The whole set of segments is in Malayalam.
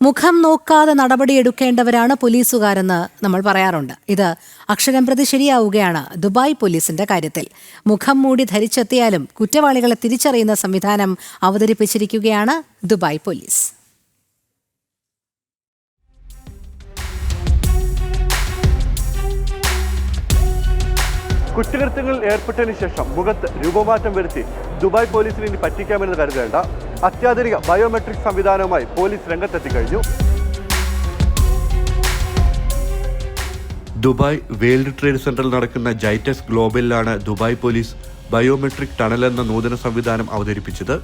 മുഖം നോക്കാതെ നടപടിയെടുക്കേണ്ടവരാണ് പോലീസുകാരെന്ന് നമ്മൾ പറയാറുണ്ട്. ഇത് അക്ഷരം പ്രതി ശരിയാവുകയാണ് ദുബായ് പോലീസിന്റെ കാര്യത്തിൽ. മുഖം മൂടി ധരിച്ചെത്തിയാലും കുറ്റവാളികളെ തിരിച്ചറിയുന്ന സംവിധാനം അവതരിപ്പിച്ചിരിക്കുകയാണ് ദുബായ് പോലീസ്. കുറ്റകൃത്യങ്ങളിൽ ഏർപ്പെട്ടതിന് ശേഷം മുഖത്ത് രൂപമാറ്റം വരുത്തി ദുബായ് പോലീസിന് ഇനി പറ്റിക്കാമെന്ന് കരുതേണ്ട അത്യാധുനിക ബയോമെട്രിക് സംവിധാനവുമായി പോലീസ് രംഗത്തെത്തിക്കഴിഞ്ഞു. ദുബായ് വേൾഡ് ട്രേഡ് സെന്ററിൽ നടക്കുന്ന ജൈറ്റസ് ഗ്ലോബലിലാണ് ദുബായ് പോലീസ് ബയോമെട്രിക് ടണൽ എന്ന നൂതന സംവിധാനം അവതരിപ്പിച്ചത്.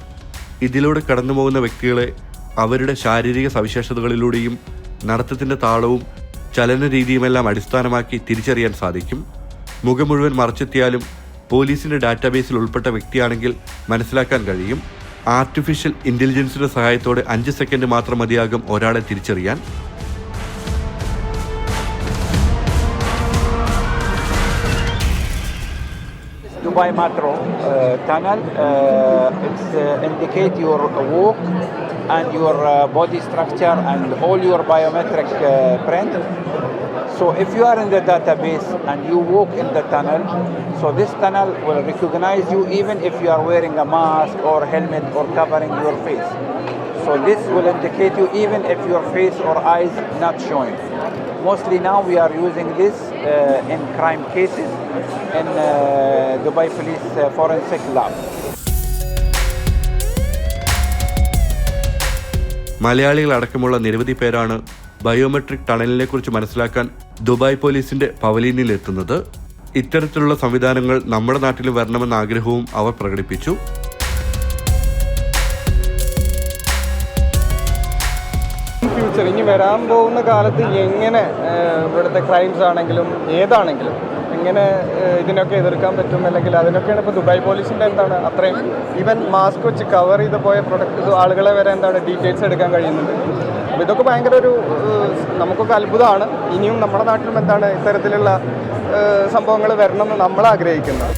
ഇതിലൂടെ കടന്നുപോകുന്ന വ്യക്തികളെ അവരുടെ ശാരീരിക സവിശേഷതകളിലൂടെയും നടത്തത്തിന്റെ താളവും ചലന രീതിയുമെല്ലാം അടിസ്ഥാനമാക്കി തിരിച്ചറിയാൻ സാധിക്കും. മുഖം മുഴുവൻ മറച്ചെത്തിയാലും പോലീസിന്റെ ഡാറ്റാബേസിൽ ഉൾപ്പെട്ട വ്യക്തിയാണെങ്കിൽ മനസ്സിലാക്കാൻ കഴിയും. ആർട്ടിഫിഷ്യൽ ഇന്റലിജൻസിന്റെ സഹായത്തോടെ അഞ്ച് സെക്കൻഡ് മാത്രം മതിയാകും ഒരാളെ തിരിച്ചറിയാൻ. Dubai Metro uh, tunnel. Uh, it's uh, indicate your walk and your body structure and all your biometric print. So if you are in the database and you walk in the tunnel, so this tunnel will recognize you even if you are wearing a mask or helmet or covering your face. So this will indicate you even if your face or eyes not showing. Mostly now we are using this uh, in crime cases in Dubai Police uh, Forensic Lab. മലയാളികൾ അടക്കമുള്ള നിരവധി പേരാണ് ബയോമെട്രിക് ടണലിനെ കുറിച്ച് മനസ്സിലാക്കാൻ ദുബായ് പോലീസിന്റെ പവലീനിൽ എത്തുന്നത് ഇത്തരത്തിലുള്ള സംവിധാനങ്ങൾ നമ്മുടെ നാട്ടിൽ വരണമെന്ന ആഗ്രഹവും അവർ പ്രകടിപ്പിച്ചു ഫ്യൂച്ചർ ഇനി വരാൻ പോകുന്ന കാലത്ത് എങ്ങനെ ഇവിടുത്തെ ക്രൈംസ് ആണെങ്കിലും ഏതാണെങ്കിലും എങ്ങനെ ഇതിനൊക്കെ എതിർക്കാൻ പറ്റും അല്ലെങ്കിൽ അതിനൊക്കെയാണ് ഇപ്പോൾ ദുബായ് പോലീസിന്റെ എന്താണ് അത്രയും ഈവൻ മാസ്ക് വെച്ച് കവർ ചെയ്ത് പോയ പ്രൊഡക്റ്റ് ആളുകളെ വരെ എന്താണ് ഡീറ്റെയിൽസ് എടുക്കാൻ കഴിയുന്നുണ്ട് അപ്പോൾ ഇതൊക്കെ ഭയങ്കര ഒരു നമുക്കൊക്കെ അത്ഭുതമാണ്. ഇനിയും നമ്മുടെ നാട്ടിലും എന്താണ് ഇത്തരത്തിലുള്ള സംഭവങ്ങൾ വരണമെന്ന് നമ്മൾ ആഗ്രഹിക്കുന്നത്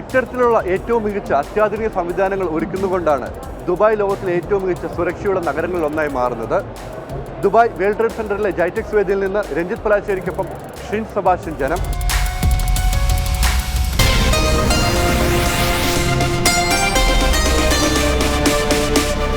ഇത്തരത്തിലുള്ള ഏറ്റവും മികച്ച അത്യാധുനിക സംവിധാനങ്ങൾ ഒരുക്കുന്നുകൊണ്ടാണ് ദുബായ് ലോകത്തിലെ ഏറ്റവും മികച്ച സുരക്ഷയുള്ള നഗരങ്ങളിൽ ഒന്നായി മാറുന്നത്. ദുബായ് വേൾഡ് ട്രേഡ് സെന്ററിലെ ജൈറ്റെക്സ് വേദിയിൽ നിന്ന് രഞ്ജിത്ത് പലാശ്ശേരിക്കൊപ്പം Shin Sebastian canım.